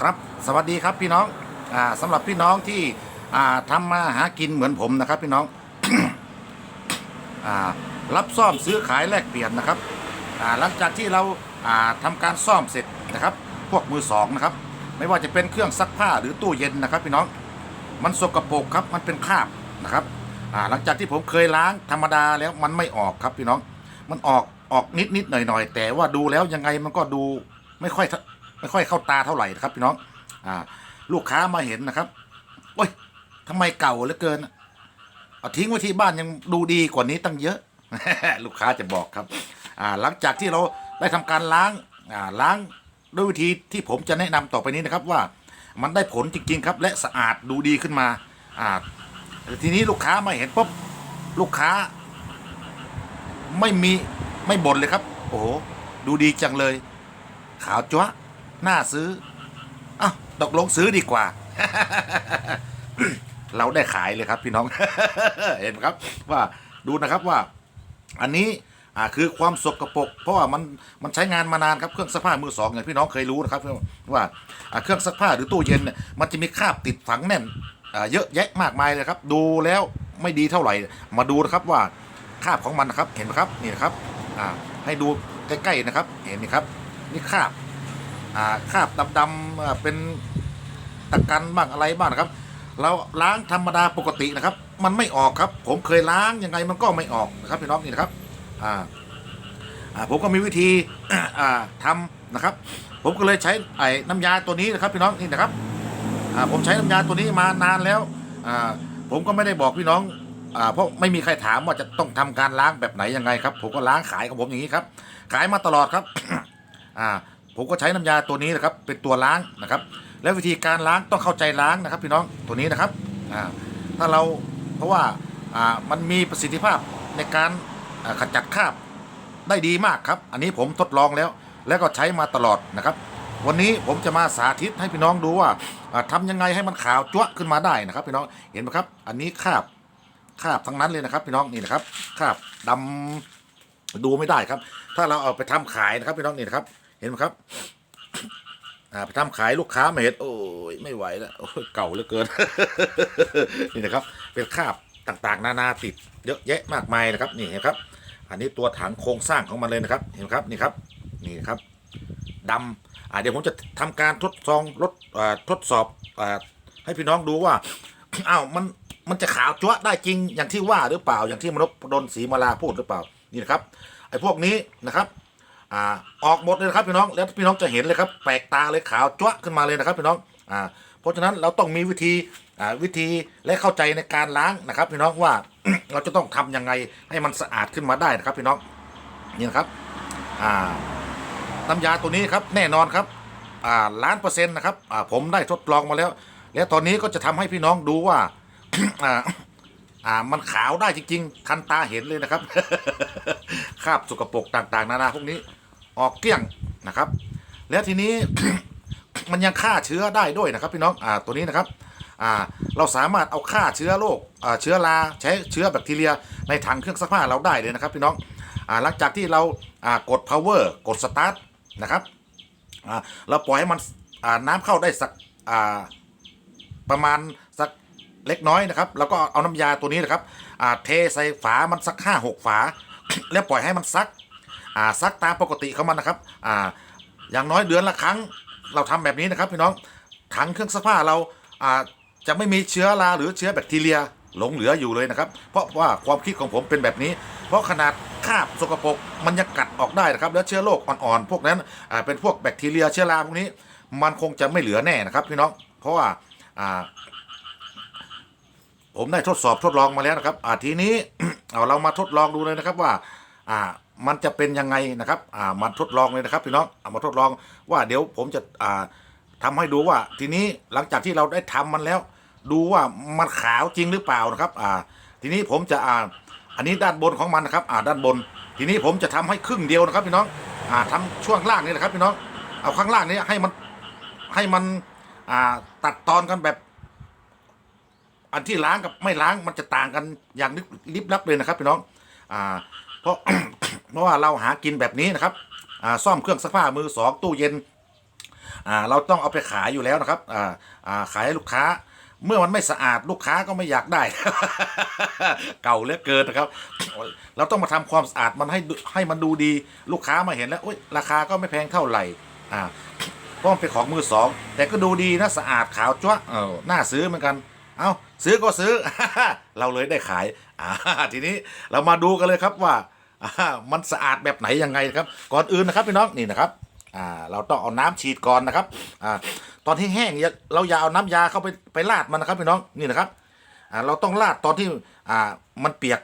ครับสวัสดีครับพี่น้องอ่าสำหรับพี่น้องที่อ่าทำมาหากินเหมือนผมนะครับ พี่น้อง อ่ารับซ่อมซื้อขายแลกเปลี่ยนนะครับอ่าหลังจากที่เราอ่าทำการซ่อมเสร็จนะครับ พวกมือสองนะครับ ไม่ว่าจะเป็นเครื่องซักผ้าหรือตู้เย็นนะครับ พี่น้อง มันสกปรกครับ มันเป็นคราบนะครับอ่าหลังจากที่ผมเคยล้างธรรมดาแล้วมันไม่ออกครับพี่น้อง มันออกออกนิดนิดหน่อยหน่อยๆแต่ว่าดูแล้วยังไงมันก็ดูไม่ค่อย ไม่ค่อยเข้าตาเท่าไหร่นะครับพี่น้องอ่า ลูกค้ามาเห็นนะครับโอ้ยทำไมเก่าเหลือเกินเอาทิ้งไว้ที่บ้านยังดูดีกว่านี้ตั้งเยอะ ลูกค้าจะบอกครับ อ่า หลังจากที่เราได้ทำการล้างอ่าล้างด้วยวิธีที่ผมจะแนะนำต่อไปนี้นะครับว่ามันได้ผลจริง ๆ ครับ และสะอาดดูดีขึ้นมาอ่าทีนี้ลูกค้ามาเห็นปุ๊บลูกค้า ไม่มีไม่บ่นเลยครับ โอ้โหดูดีจังเลย ขาวจ้วะ น่าซื้ออ้าวตกลงซื้อดีกว่า เราได้ขายเลยครับพี่น้อง เห็นไหมครับว่าดูนะครับว่า อันนี้อ่าคือความสกปรกเพราะว่ามันมันใช้งานมานานครับเครื่องซักผ้ามือสองอย่างพี่น้องเคยรู้นะครับว่าอ่าเครื่องซักผ้าหรือตู้เย็นเนี่ยมันจะมีคราบติดฝังแน่นอ่าเยอะแยะมากมายเลยครับ ดูแล้วไม่ดีเท่าไหร่ มาดูนะครับว่าคราบของมันนะครับเห็นไหมครับนี่นะครับอ่าให้ดูใกล้ๆนะครับ เห็นไหมครับ นี่คราบ อ่าคราบดำๆอ่าเป็นตะกันบ้างอะไรบ้างนะครับ เราล้างธรรมดาปกตินะครับ มันไม่ออกครับ ผมเคยล้างยังไงมันก็ไม่ออกนะครับพี่น้องนี่นะครับอ่าอ่าผมก็มีวิธีอ่าทำนะครับ ผมก็เลยใช้ไอ้น้ำยาตัวนี้นะครับพี่น้องนี่นะครับอ่าผมใช้น้ำยาตัวนี้มานานแล้วอ่าผมก็ไม่ได้บอกพี่น้องอ่าเพราะไม่มีใครถามว่าจะต้องทำการล้างแบบไหนยังไงครับ ผมก็ล้างขายของผมอย่างนี้ครับ ขายมาตลอดครับ อ่า ผมก็ใช้น้ำยาตัวนี้นะครับเป็นตัวล้างนะครับ แล้ววิธีการล้างต้องเข้าใจล้างนะครับ พี่น้องตัวนี้นะครับถ้าเราเพราะว่ามันมีประสิทธิภาพในการขจัดคราบได้ดีมากครับ อันนี้ผมทดลองแล้ว แล้วก็ใช้มาตลอดนะครับ วันนี้ผมจะมาสาธิตให้พี่น้องดูว่าอ่าทำยังไงให้มันขาวจั๊วขึ้นมาได้นะครับ พี่น้องเห็นไหมครับ อันนี้คราบคราบทั้งนั้นเลยนะครับ พี่น้องนี่นะครับคราบดำดูไม่ได้ครับ ถ้าเราเอาไปทำขายนะครับพี่น้องนี่นะครับ เห็นไหมครับอ่าไปทำขายลูกค้ามาเห็นโอ้ยไม่ไหวแล้วโอ้ยเก่าเหลือเกิน นี่นะครับ เป็นคราบต่างๆ นานาติดเยอะแยะมากมายนะครับ นี่เห็นครับ อันนี้ตัวถังโครงสร้างของมันเลยนะครับ เห็นไหมครับนี่ครับ นี่ครับดำอ่าเดี๋ยวผมจะทำการทดลองรถทดสอบอให้พี่น้องดูว่าอ้าวมันมันจะขาวจั๊วได้จริงอย่างที่ว่าหรือเปล่าอย่างที่มนพดลศรีมาลาพูดหรือเปล่านี่นะครับไอ้พวกนี้นะครับ อ่าออกหมดเลยนะครับพี่น้องแล้วพี่น้องจะเห็นเลยครับแปลกตาเลยขาวจ้วขึ้นมาเลยนะครับ พี่น้องอ่าเพราะฉะนั้นเราต้องมีวิธีอ่าวิธีและเข้าใจในการล้างนะครับ พี่น้องว่าเราจะต้องทำยังไงให้มันสะอาดขึ้นมาได้นะครับ พี่น้องนี่นะครับอ่าน้ำยาตัวนี้ครับแน่นอนครับอ่าล้านเปอร์เซ็นต์นะครับอ่าผมได้ทดลองมาแล้ว แล้วตอนนี้ก็จะทำให้พี่น้องดูว่าอ่า อ่ามันขาวได้จริงๆ ทันตาเห็นเลยนะครับ คราบสกปรกต่างๆ นานาพวกนี้ ออกเกลี้ยงนะครับ แล้วทีนี้ มันยังฆ่าเชื้อได้ด้วยนะครับ พี่น้องอ่าตัวนี้นะครับอ่าเราสามารถเอาฆ่าเชื้อโรคอ่าเชื้อราใช้เชื้อแบคทีเรีย ในถังเครื่องซักผ้าเราได้เลยนะครับ พี่น้องอ่าหลังจากที่เราอ่ากด power กด start นะครับอ่าเราปล่อยให้มันอ่าน้ำเข้าได้สักอ่าประมาณ เล็กน้อยนะครับ แล้วก็เอาน้ำยาตัวนี้นะครับอ่าเทใส่ฝามันสักห้าหกฝา แล้วปล่อยให้มันซักอ่าซักตามปกติของมันนะครับอ่าอย่างน้อยเดือนละครั้งเราทำแบบนี้นะครับพี่น้องถังเครื่องซักผ้าเราอ่าจะไม่มีเชื้อราหรือเชื้อแบคทีเรียหลงเหลืออยู่เลยนะครับ เพราะว่าความคิดของผมเป็นแบบนี้ เพราะขนาดคราบสกปรกมันยังกัดออกได้นะครับ แล้วเชื้อโรคอ่อนๆพวกนั้นเป็นพวกแบคทีเรียเชื้อราพวกนี้ มันคงจะไม่เหลือแน่นะครับพี่น้องเพราะว่า ผมได้ทดสอบทดลองมาแล้วนะครับอ่าทีนี้ เอาเรามาทดลองดูเลยนะครับว่า อ่า มันจะเป็นยังไงนะครับ อ่ามาทดลองเลยนะครับพี่น้องเอามาทดลองว่าเดี๋ยวผมจะอ่าทำให้ดูว่าทีนี้หลังจากที่เราได้ทำมันแล้ว ดูว่ามันขาวจริงหรือเปล่านะครับ อ่า ทีนี้ผมจะอ่า อันนี้ด้านบนของมันนะครับ อ่าด้านบน ทีนี้ผมจะทำให้ครึ่งเดียวนะครับพี่น้อง อ่าทำช่วงล่างนี่นะครับพี่น้อง เอาข้างล่างนี้ให้มันให้มันอ่าตัดตอนกันแบบ อันที่ล้างกับไม่ล้างมันจะต่างกันอย่างลิบลิบลับเลยนะครับพี่น้องอ่าเพราะเพราะว่าเราหากินแบบนี้นะครับอ่าซ่อมเครื่องซักผ้ามือสองตู้เย็นอ่าเราต้องเอาไปขายอยู่แล้วนะครับอ่าอ่าขายให้ลูกค้าเมื่อมันไม่สะอาดลูกค้าก็ไม่อยากได้ เก่าเหลือเกินนะครับ เราต้องมาทำความสะอาดมันให้ให้มันดูดีลูกค้ามาเห็นแล้วอุ๊ยราคาก็ไม่แพงเท่าไหร่อ่าเพราะมันเป็นของมือสองแต่ก็ดูดีนะสะอาดขาวจ้วะเออน่าซื้อเหมือนกัน เอ้า ซื้อก็ซื้อ เราเลยได้ขายอ่าทีนี้เรามาดูกันเลยครับว่าอ่ามันสะอาดแบบไหนยังไงครับ ก่อนอื่นนะครับพี่น้องนี่นะครับอ่าเราต้องเอาน้ำฉีดก่อนนะครับอ่าตอนที่แห้งอย่าเราอย่าเอาน้ำยาเข้าไปไปราดมันนะครับพี่น้องนี่นะครับอ่าเราต้องราดตอนที่อ่ามันเปียก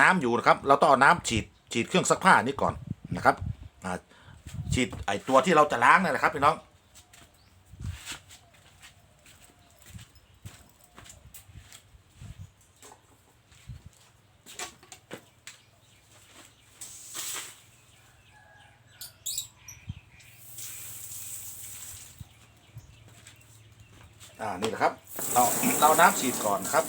น้ำอยู่นะครับ เราต้องเอาน้ำฉีดฉีดเครื่องซักผ้านี้ก่อนนะครับอ่าฉีดไอตัวที่เราจะล้างนั่นแหละครับพี่น้อง อ่านี่นะครับ เราเราน้ำฉีดก่อนครับ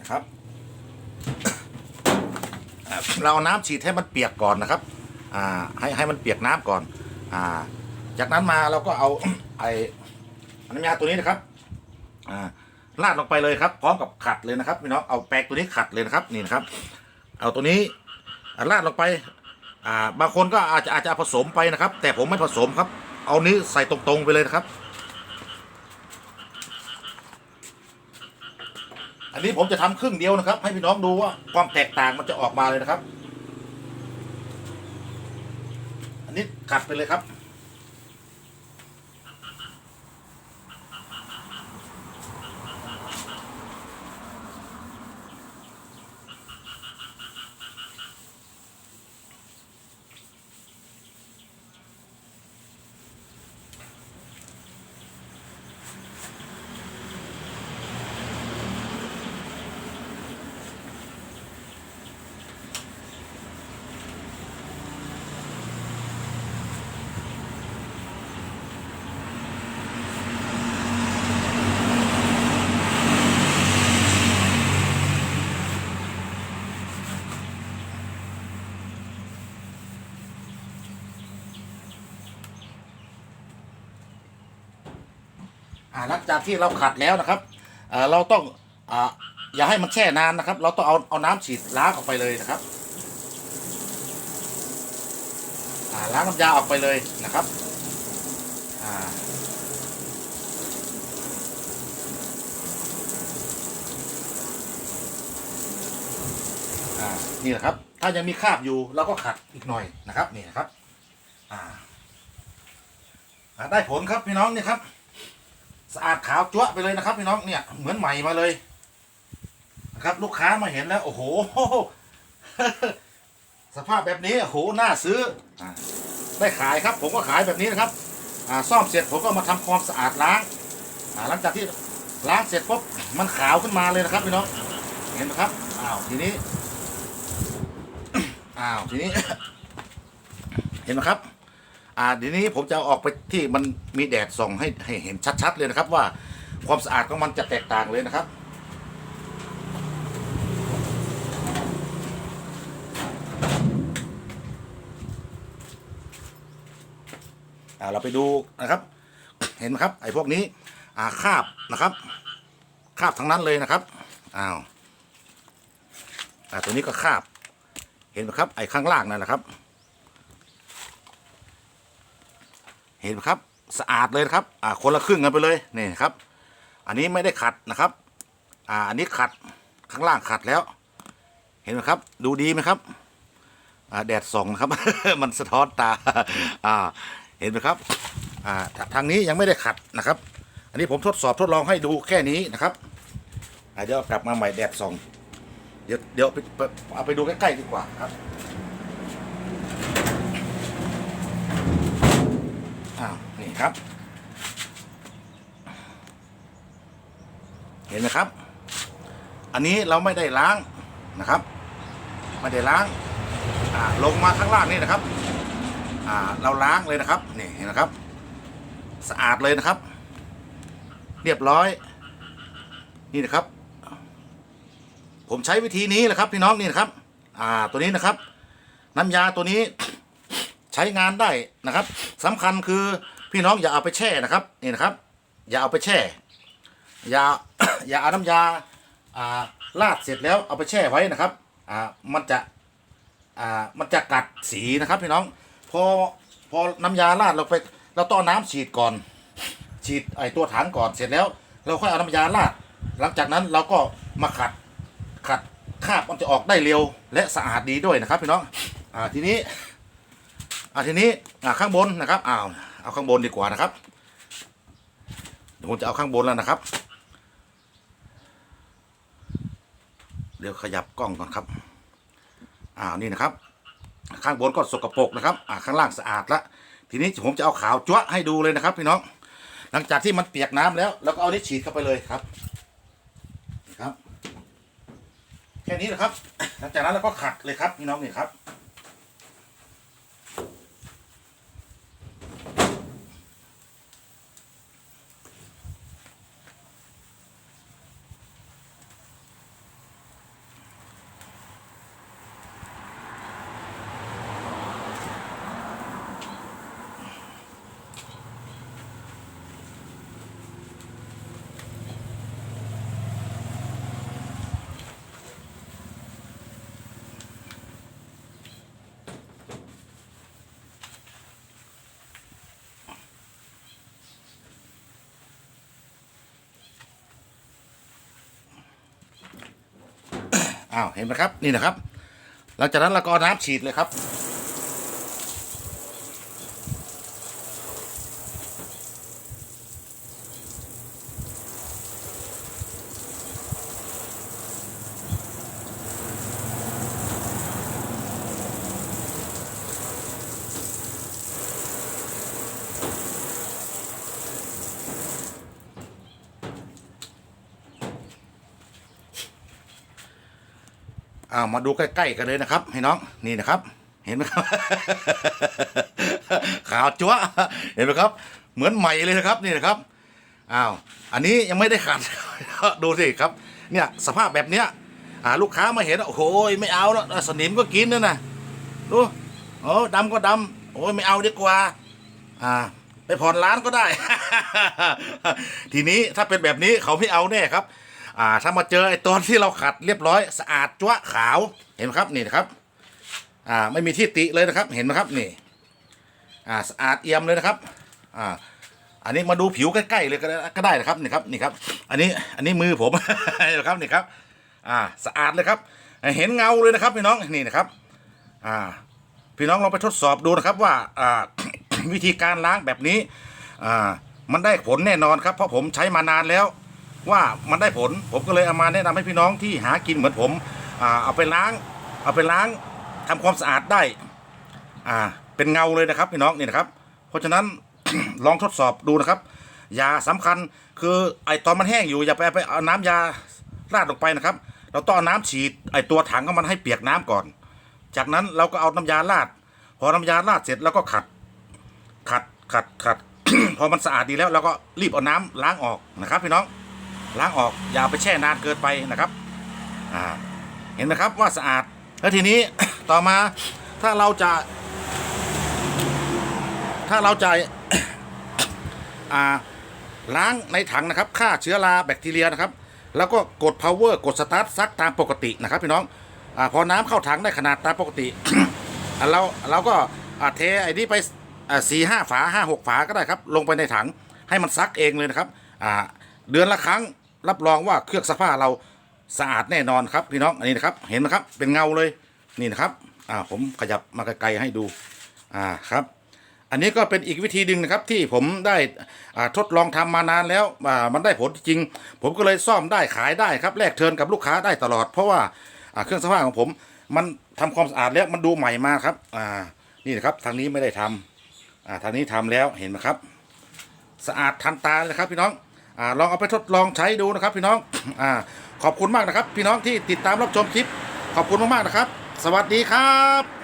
นะครับเราน้ำฉีดให้มันเปียกก่อนนะครับ อ่า ให้ให้มันเปียกน้ำก่อน อ่า จากนั้นมาเราก็เอาไอ้น้ำยาตัวนี้นะครับ อ่าราดลงไปเลยครับ พร้อมกับขัดเลยนะครับพี่น้อง เอาแปรงตัวนี้ขัดเลยนะครับ นี่นะครับ เอาตัวนี้อ่าราดลงไป อ่าบางคนก็อาจจะอาจจะผสมไปนะครับ แต่ผมไม่ผสมครับ เอานี้ใส่ตรงๆไปเลยนะครับ อันนี้ผมจะทำครึ่งเดียวนะครับ ให้พี่น้องดูว่าความแตกต่างมันจะออกมาเลยนะครับ อันนี้กัดไปเลยครับ จากที่เราขัดแล้วนะครับเราต้องอย่าให้มันแช่นานนะครับ เราต้องเอาเอาน้ำฉีดล้างออกไปเลยนะครับล้างน้ำยาออกไปเลยนะครับนี่แหละครับ ถ้ายังมีคราบอยู่เราก็ขัดอีกหน่อยนะครับ นี่นะครับ อ่า ได้ผลครับพี่น้องนี่ครับ สะอาดขาวจั๊วะไปเลยนะครับพี่น้องเนี่ยเหมือนใหม่มาเลยนะครับ ลูกค้ามาเห็นแล้ว โอ้โห สภาพแบบนี้โอ้โหน่าซื้ออได้ขายครับ ผมก็ขายแบบนี้นะครับซ่อมเสร็จผมก็มาทำความสะอาดล้างหลังจากที่ล้างเสร็จปุ๊บมันขาวขึ้นมาเลยนะครับพี่น้องเห็นไหมครับอ้าวทีนี้อ้าวทีนี้ เห็นไหมครับ อ่าทีนี้ผมจะออกไปที่มันมีแดดส่องให้ให้เห็นชัดๆเลยนะครับ ว่าความสะอาดของมันจะแตกต่างเลยนะครับ อ่าเราไปดูนะครับ เห็นไหมครับ ไอ้พวกนี้ อ่าคาบนะครับ คาบทั้งนั้นเลยนะครับอ้าวอ่าตัวนี้ก็คาบ เห็นไหมครับไอ้ข้างล่างนั่นแหละครับ เห็นไหมครับสะอาดเลยครับอ่าคนละครึ่งกันไปเลยนี่ครับ อันนี้ไม่ได้ขัดนะครับอ่าอันนี้ขัดข้างล่างขัดแล้ว เห็นไหมครับ ดูดีไหมครับอ่าแดดส่องนะครับ มันสะท้อนตาอ่าเห็นไหมครับอ่าทางนี้ยังไม่ได้ขัดนะครับ อันนี้ผมทดสอบทดลองให้ดูแค่นี้นะครับเดี๋ยวกลับมาใหม่แดดส่อง เดี๋ยวเดี๋ยวไปเอาไปดูใกล้ๆดีกว่าครับ อ้าวนี่ครับ เห็นไหมครับ อันนี้เราไม่ได้ล้างนะครับ ไม่ได้ล้างอ่าลงมาข้างล่างนี่นะครับอ่าเราล้างเลยนะครับนี่เห็นนะครับ สะอาดเลยนะครับ เรียบร้อย นี่นะครับ ผมใช้วิธีนี้แหละครับ พี่น้องนี่นะครับ อ่าตัวนี้นะครับ น้ำยาตัวนี้ ใช้งานได้นะครับสำคัญคือพี่น้องอย่าเอาไปแช่นะครับนี่นะครับ อย่าเอาไปแช่ อย่าอย่าเอาน้ำยาอ่าราดเสร็จแล้วเอาไปแช่ไว้นะครับอ่ามันจะอ่ามันจะกัดสีนะครับพี่น้อง พอพอน้ำยาราดเราไปเราต้องน้ำฉีดก่อน ฉีดไอตัวถังก่อนเสร็จแล้ว เราค่อยเอาน้ำยาราด หลังจากนั้นเราก็มาขัดขัดคราบมันจะออกได้เร็วและสะอาดดีด้วยนะครับพี่น้องอ่าทีนี้ อ่าทีนี้อ่าข้างบนนะครับอ้าวเอาข้างบนดีกว่านะครับเดี๋ยวผมจะเอาข้างบนแล้วนะครับ เดี๋ยวขยับกล้องก่อนครับอ้าวนี่นะครับ ข้างบนก็สกปรกนะครับอ่าข้างล่างสะอาดละทีนี้ผมจะเอาขาวจั๊วะให้ดูเลยนะครับพี่น้อง หลังจากที่มันเปียกน้ำแล้วเราก็เอานี้ฉีดเข้าไปเลยครับครับ แค่นี้นะครับ หลังจากนั้นเราก็ขัดเลยครับพี่น้องนี่ครับ อ้าวเห็นไหมครับนี่นะครับหลังจากนั้นเราก็น้ำฉีดเลยครับ อ้าวมาดูใกล้ๆกันเลยนะครับพี่น้องนี่นะครับ เห็นไหมครับ ขาวจั๊วเห็นไหมครับ เหมือนใหม่เลยนะครับนี่นะครับอ้าวอันนี้ยังไม่ได้ขัดดูสิครับ เนี่ยสภาพแบบเนี้ยอ่าลูกค้ามาเห็นโอ้โหไม่เอาแล้วสนิมก็กินนั่นนะดูโอ้ดำก็ดำโอ้ยไม่เอาดีกว่า อ่า ไปผ่อนร้านก็ได้ ทีนี้ถ้าเป็นแบบนี้เขาไม่เอาแน่ครับ อ่าถ้ามาเจอไอ้ตอนที่เราขัดเรียบร้อยสะอาดจ้วะขาวเห็นไหมครับนี่นะครับอ่าไม่มีที่ติเลยนะครับเห็นไหมครับนี่อ่าสะอาดเอี่ยมเลยนะครับอ่าอันนี้มาดูผิวใกล้ๆเลยก็ได้ก็ได้นะครับนี่ครับนี่ครับ อันนี้อันนี้มือผมนะครับนี่ครับอ่าสะอาดเลยครับ เห็นเงาเลยนะครับพี่น้องนี่นะครับอ่าพี่น้องลองไปทดสอบดูนะครับว่าอ่าวิธีการล้างแบบนี้อ่ามันได้ผลแน่นอนครับเพราะผมใช้มานานแล้ว ว่ามันได้ผล ผมก็เลยเอามาแนะนำให้พี่น้องที่หากินเหมือนผมอเอาไปล้าง เอาไปล้างทำความสะอาดได้อ่าเป็นเงาเลยนะครับพี่น้องนี่นะครับ เพราะฉะนั้นลองทดสอบดูนะครับ ยาสำคัญคือไอตอนมันแห้งอยู่อย่าไปไปเอาน้ำยาราดลงไปนะครับ เราต้องเอาน้ำฉีดไอตัวถังของมันให้เปียกน้ำก่อน จากนั้นเราก็เอาน้ำยาราด พอน้ำยาราดเสร็จแล้วก็ขัด ขัดขัดขัดพอมันสะอาดดีแล้วเราก็รีบเอาน้ำล้างออกนะครับพี่น้อง ล้างออกอย่าไปแช่นานเกินไปนะครับอ่าเห็นไหมครับว่าสะอาดแล้วทีนี้ต่อมาถ้าเราจะ ถ้าเราจะอ่าล้างในถังนะครับฆ่าเชื้อราแบคทีเรียนะครับ แล้วก็กด power กด start ซักตามปกตินะครับพี่น้องอพอน้ำเข้าถังได้ขนาดตามปกติเราเราก็เทไอ้นี่ไปสี่ห้าฝาห้าหกฝาก็ได้ครับ ลงไปในถังให้มันซักเองเลยนะครับเดือนละครั้ง รับรองว่าเครื่องซักผ้าเราสะอาดแน่นอนครับพี่น้องอันนี้นะครับ เห็นไหมครับเป็นเงาเลยนี่นะครับอ่าผมขยับมาไกลๆให้ดูอ่าครับ อันนี้ก็เป็นอีกวิธีหนึ่งนะครับที่ผมได้อ่าทดลองทำมานานแล้วอ่ามันได้ผลจริง ผมก็เลยซ่อมได้ขายได้ครับแลกเทินกับลูกค้าได้ตลอด เพราะว่าอ่าเครื่องซักผ้าของผม มันทำความสะอาดแล้วมันดูใหม่มากครับอ่านี่นะครับทางนี้ไม่ได้ทำอ่าทางนี้ทำแล้วเห็นไหมครับ สะอาดทันตาเลยครับพี่น้อง อ่าลองเอาไปทดลองใช้ดูนะครับ พี่น้องอ่าขอบคุณมากนะครับ พี่น้องที่ติดตามรับชมคลิป ขอบคุณมากๆนะครับ สวัสดีครับ